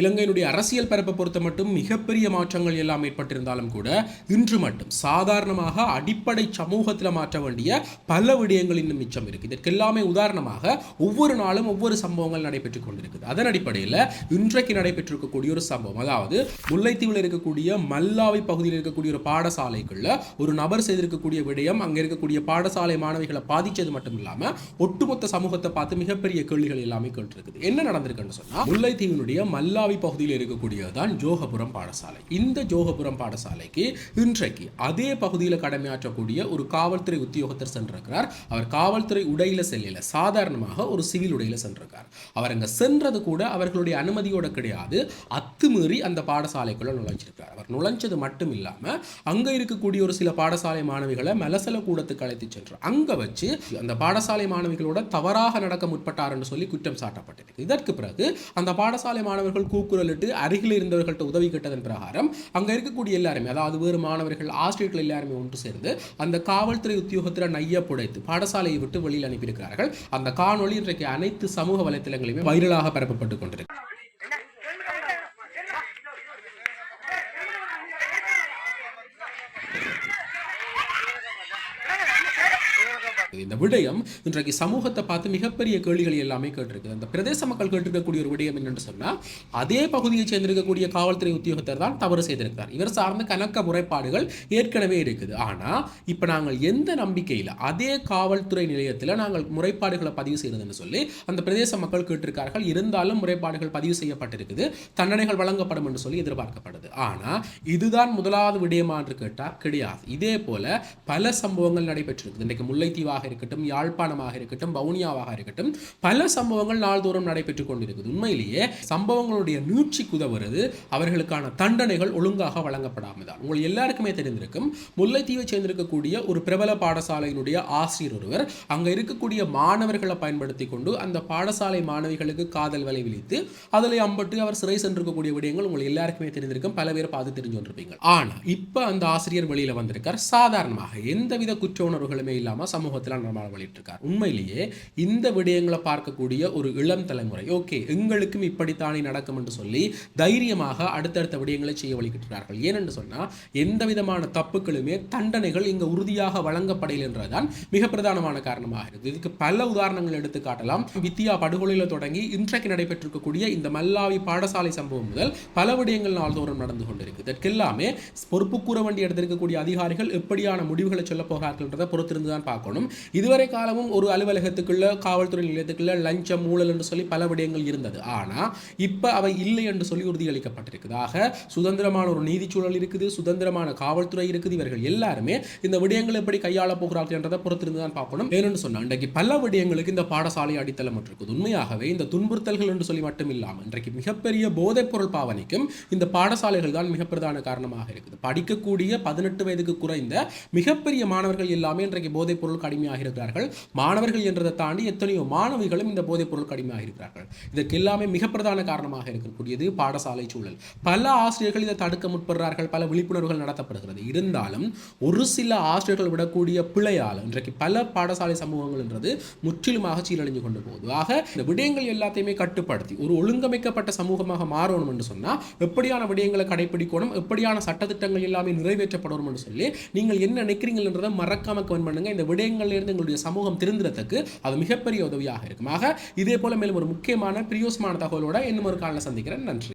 இலங்கையினுடைய அரசியல் பரப்பை பொறுத்த மட்டும் மிகப்பெரிய மாற்றங்கள் எல்லாம் ஏற்பட்டிருந்தாலும் கூட இன்று மட்டும் சாதாரணமாக அடிப்படை சமூகத்தில் மாற்ற வேண்டிய பல விடயங்கள் இன்னும் மிச்சம் இருக்கு இதற்கெல்லாமே உதாரணமாக ஒவ்வொரு நாளும் ஒவ்வொரு சம்பவங்கள் நடைபெற்றுக் கொண்டிருக்குது. அதன் அடிப்படையில் இன்றைக்கு நடைபெற்றிருக்கக்கூடிய ஒரு சம்பவம். அதாவது முல்லைத்தீவில் இருக்கக்கூடிய மல்லாவி பகுதியில் இருக்கக்கூடிய ஒரு பாடசாலைக்குள்ள ஒரு நபர் செய்திருக்கக்கூடிய விடயம் அங்கே இருக்கக்கூடிய பாடசாலை மாணவிகளை பாதிச்சது மட்டும் இல்லாமல் ஒட்டுமொத்த சமூகத்தை பார்த்து மிகப்பெரிய கேள்விகள் எல்லாமே கேட்டிருக்குது. என்ன நடந்திருக்குன்னு சொன்னா முல்லைத்தீவினுடைய மல்லாவி பகுதியில் இருக்கக்கூடியது தான் ஜோகபுரம் பாடசாலை. இந்த ஜோகபுரம் பாடசாலைக்கு இன்றைக்கு அதே பகுதியில் கடமையாற்றக்கூடிய ஒரு காவல்துறை உத்தியோகத்தர் சென்றிருக்கிறார். அவர் காவல்துறை உடையில செல்லல சாதாரணமாக ஒரு சிவில் உடையில சென்றிருக்கார். அவர் அங்கே சென்றது கூட அவர்களுடைய அனுமதியோட கிடையாது. அத்துமீறி அந்த பாடசாலைக்குள்ள நுழைஞ்சிருக்கார் அவர் நுழைஞ்சது மட்டும் இல்லாமல் அங்கே இருக்கக்கூடிய ஒரு சில பாடசாலை மாணவிகளை மலசல கூடத்துக்கு அழைத்து சென்றார் அங்கே வச்சு அந்த பாடசாலை மாணவிகளோட தவறாக நடக்க முற்பட்டார் என்று சொல்லி குற்றம் சாட்டப்பட்டது இதற்கு பிறகு அந்த பாடசாலை மாணவர்கள் கூக்குரலிட்டு அருகில் இருந்தவர்கள்ட்ட உதவி கேட்டதன் பிரகாரம் அங்க இருக்கக்கூடிய எல்லாருமே அதாவது வேறு மாணவர்கள் ஆசிரியர்கள் எல்லாருமே ஒன்று சேர்ந்து அந்த காவல்துறை உத்தியோகத்தில் நைய புடைத்து பாடசாலையை விட்டு வெளியில் அனுப்பியிருக்கிறார்கள். அந்த காணொளி இன்றைக்கு அனைத்து சமூக வலைத்தளங்களையுமே வைரலாக பரப்பப்பட்டு கொண்டிருக்கு. இந்த விடயம் இன்றைக்கு சமூகத்தை பார்த்து மிகப்பெரிய கேள்விகள் எல்லாமே கேட்டிருக்குது அந்த பிரதேச மக்கள் கேட்டிருக்கக்கூடிய ஒரு விடயம் என்னன்னு சொன்னா அதே பகுதியை சேர்ந்திருக்கக்கூடிய காவல்துறை உத்தியோகத்தர் தான் தவறு செய்திருக்கிறார். இவர் சார்ந்த கணக்க முறைப்பாடுகள் ஏற்கனவே இருக்குது. ஆனா இப்ப நாங்கள் எந்த நம்பிக்கையில் அதே காவல்துறை நிலையத்தில் நாங்கள் முறைப்பாடுகளை பதிவு செய்யறதுன்னு சொல்லி அந்த பிரதேச மக்கள் கேட்டிருக்கார்கள் இருந்தாலும் முறைப்பாடுகள் பதிவு செய்யப்பட்டிருக்குது. தண்டனைகள் வழங்கப்படும் என்று சொல்லி எதிர்பார்க்கப்படுது. ஆனா இதுதான் முதலாவது விடயமா என்று கேட்டால் கிடையாது. இதே போல பல சம்பவங்கள் நடைபெற்றிருக்குது. இன்றைக்கு முல்லைத்தீவாக இருக்கட்டும் யாழ்ப்பாணமாக இருக்கட்டும் வவுனியாவாக இருக்கட்டும் பல சம்பவங்கள் நாள்தோறும் நடைபெற்றுக் கொண்டிருக்குது. உண்மையிலேயே சம்பவங்களுடைய நீட்சிக்கு உதவுறது அவர்களுக்கான தண்டனைகள் ஒழுங்காக வழங்கப்படாமல் தான். உங்கள் எல்லாருக்குமே தெரிந்திருக்கும் முல்லைத்தீவை சேர்ந்திருக்கக்கூடிய ஒரு பிரபல பாடசாலையினுடைய ஆசிரியர் ஒருவர் அங்க இருக்கக்கூடிய மாணவர்களை பயன்படுத்தி கொண்டு அந்த பாடசாலை மாணவிகளுக்கு காதல் வலை விழித்து அதில் அம்பட்டு அவர் சிறை சென்றிருக்கக்கூடிய விடயங்கள் உங்கள் எல்லாருக்குமே தெரிந்திருக்கும். பல பேர் பார்த்து தெரிஞ்சு கொண்டிருப்பீங்க. ஆனா இப்ப அந்த ஆசிரியர் வெளியில வந்திருக்கார். சாதாரணமாக எந்தவித குற்ற உணர்வுகளுமே இல்லாம சமூகத்தில் நம்மளால் வெளியிட்டிருக்கார் உண்மையிலேயே இந்த விடயங்களை பார்க்கக்கூடிய ஒரு இளம் தலைமுறை ஓகே எங்களுக்கும் இப்படித்தானே நடக்கும் என்று சொல்லி தைரியமாக அடுத்தடுத்த விடயங்களை செய்ய வழிகிட்டார்கள் ஏனென்று சொன்னா எந்த விதமான தப்புகளுமே தண்டனைகள் இங்கே உறுதியாக வழங்கப்படையில் என்றதுதான் மிக பிரதானமான காரணமாக இருக்குது. இதுக்கு பல உதாரணங்கள் எடுத்து காட்டலாம். வித்தியா படுகொலையில தொடங்கி இன்றைக்கு நடைபெற்றிருக்கக்கூடிய இந்த மல்லாவி பாடசாலை சம்பவம் முதல் பல விடயங்கள் நாள்தோறும் நடந்து கொண்டிருக்கு. இதற்கெல்லாமே பொறுப்பு கூற வேண்டிய எடுத்திருக்கக்கூடிய அதிகாரிகள் எப்படியான முடிவுகளை சொல்ல போகிறார்கள்ன்றதை பொறுத்திருந்து தான் பார்க்கணும். இதுவரை காலமும் ஒரு அலுவலகத்துக்குள்ள காவல்துறை நிலையத்துக்குள்ள லஞ்சம் ஊழல் என்று சொல்லி பல விடயங்கள் இருந்தது. ஆனால் இப்போ அவை இல்லை என்று சொல்லி உறுதியளிக்கப்பட்டிருக்குதாக சுதந்திரமான ஒரு நீதிச்சூழல் இருக்குது சுதந்திரமான காவல்துறை இருக்குது. இவர்கள் எல்லாருமே இந்த விடயங்களை எப்படி கையாள போகிறார்கள் என்றதை பொறுத்திருந்து தான் பார்க்கணும். ஏன்னு சொன்னால் இன்றைக்கு பல விடயங்களுக்கு இந்த பாடசாலை அடித்தளம் இருக்குது. உண்மையாகவே இந்த துன்புறுத்தல்கள் என்று சொல்லி மட்டும் இல்லாமல் இன்றைக்கு மிகப்பெரிய போதைப்பொருள் பாவனைக்கும் இந்த பாடசாலைகள் தான் மிக பிரதான காரணமாக இருக்குது. படிக்கக்கூடிய பதினெட்டு வயதுக்கு குறைந்த மிகப்பெரிய மாணவர்கள் எல்லாமே இன்றைக்கு போதைப்பொருள் பொருள் கடுமையாக இருக்கிறார்கள் மாணவர்கள் என்றதை தாண்டி எத்தனையோ மாணவிகளும் இந்த போதைப் பொருள் கடுமையாக இருக்கிறார்கள் இதற்கு எல்லாமே மிக பிரதான காரணமாக இருக்கக்கூடியது பாடசாலை சூழல். பல ஆசிரியர்கள் இதை தடுக்க முற்படுறார்கள். பல விழிப்புணர்வுகள் நடத்தப்படுகிறது. இருந்தாலும் ஒரு சில ஆசிரியர்கள் விடக்கூடிய பிழையால் இன்றைக்கு பல பாடசாலை சமூகங்கள் என்றது முற்றிலுமாக சீரழிஞ்சு கொண்டு போகுது. ஆக இந்த விடயங்கள் எல்லாத்தையுமே கட்டுப்படுத்தி ஒரு ஒழுங்கமைக்கப்பட்ட சமூகமாக மாறணும் என்று சொன்னால் எப்படியான விடயங்களை கடைபிடிக்கணும் எப்படியான சட்டத்திட்டங்கள் எல்லாமே நிறைவேற்றப்படணும் என்று சொல்லி நீங்கள் என்ன நினைக்கிறீங்கன்றதை மறக்காம கமெண்ட் பண்ணுங்க. இந்த விடயங்கள் இருந்து எங்களுடைய சமூகம் திருந்துறதுக்கு அது மிகப்பெரிய உதவியாக இருக்கும். ஆக இதே போல மேலும் ஒரு முக்கியமான பிரியோசமான தகவலோட இன்னும் ஒரு காலில் சந்திக்கிறேன். நன்றி.